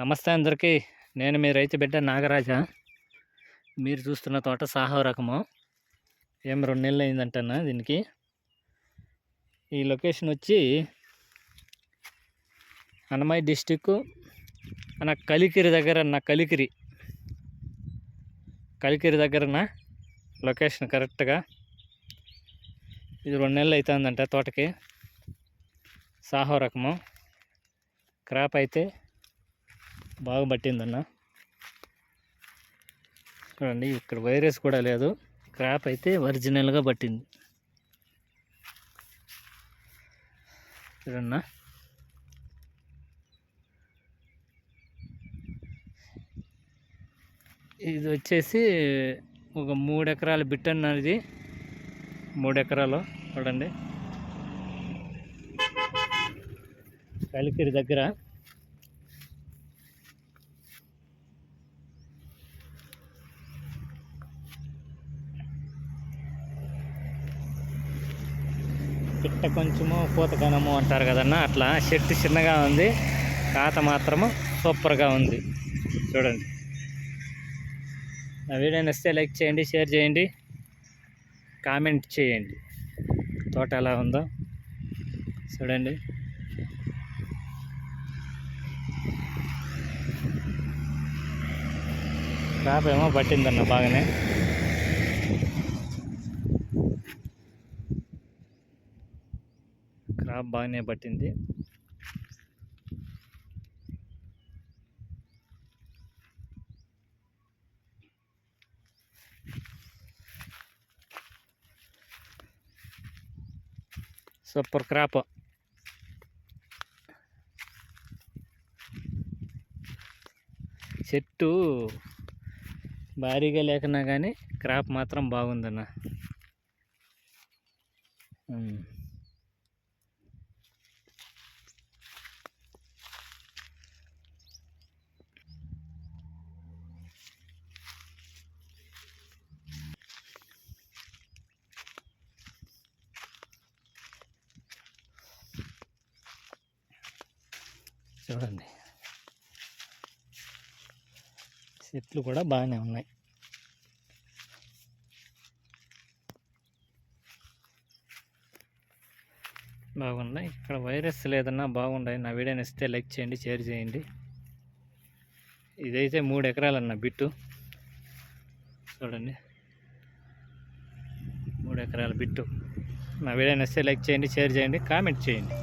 నమస్తే అందరికీ. నేను మీ రైతు బిడ్డ నాగరాజ. మీరు చూస్తున్న తోట సాహో రకము. ఏం రెండు నెలలు అయిందంటన్నా దీనికి. ఈ లొకేషన్ వచ్చి అన్నమయ్య డిస్టిక్ అన్న కలికిరి దగ్గర నా కలికిరి. కలికిరి దగ్గరన లొకేషన్ కరెక్ట్గా. ఇది రెండు నెలలు అవుతుందంట తోటకి. సాహో రకము. క్రాప్ అయితే బాగా పట్టిందన్న. చూడండి ఇక్కడ వైరస్ కూడా లేదు. క్రాప్ అయితే ఒరిజినల్గా పట్టింది. చూడన్నా. ఇది వచ్చేసి ఒక మూడు ఎకరాల బిట్ అన్నది మూడు ఎకరాలు చూడండి. కలికిరి దగ్గర. పిట్ట కొంచెము పూతకనము అంటారు కదన్న అట్లా చెట్టు చిన్నగా ఉంది కాత మాత్రము సూపర్గా ఉంది. చూడండి. నా వీడియో నచ్చితే లైక్ చేయండి షేర్ చేయండి కామెంట్ చేయండి. తోట ఎలా ఉందో చూడండి. క్రాప్ ఏమో పట్టిందన్న బాగానే. క్రాప్ బాగానే పట్టింది. Super crop. చెట్టు భారీగా లేకున్నా కానీ క్రాప్ మాత్రం బాగుందన్న. చూడండి. చెట్లు కూడా బాగానే ఉన్నాయి. బాగున్నాయి. ఇక్కడ వైరస్ లేదన్నా బాగున్నాయి నా వీడియో నచ్చితే లైక్ చేయండి షేర్ చేయండి. ఇదైతే మూడు ఎకరాలన్న బిట్టు. చూడండి. మూడు ఎకరాల బిట్టు. నా వీడియో నచ్చితే లైక్ చేయండి షేర్ చేయండి కామెంట్ చేయండి.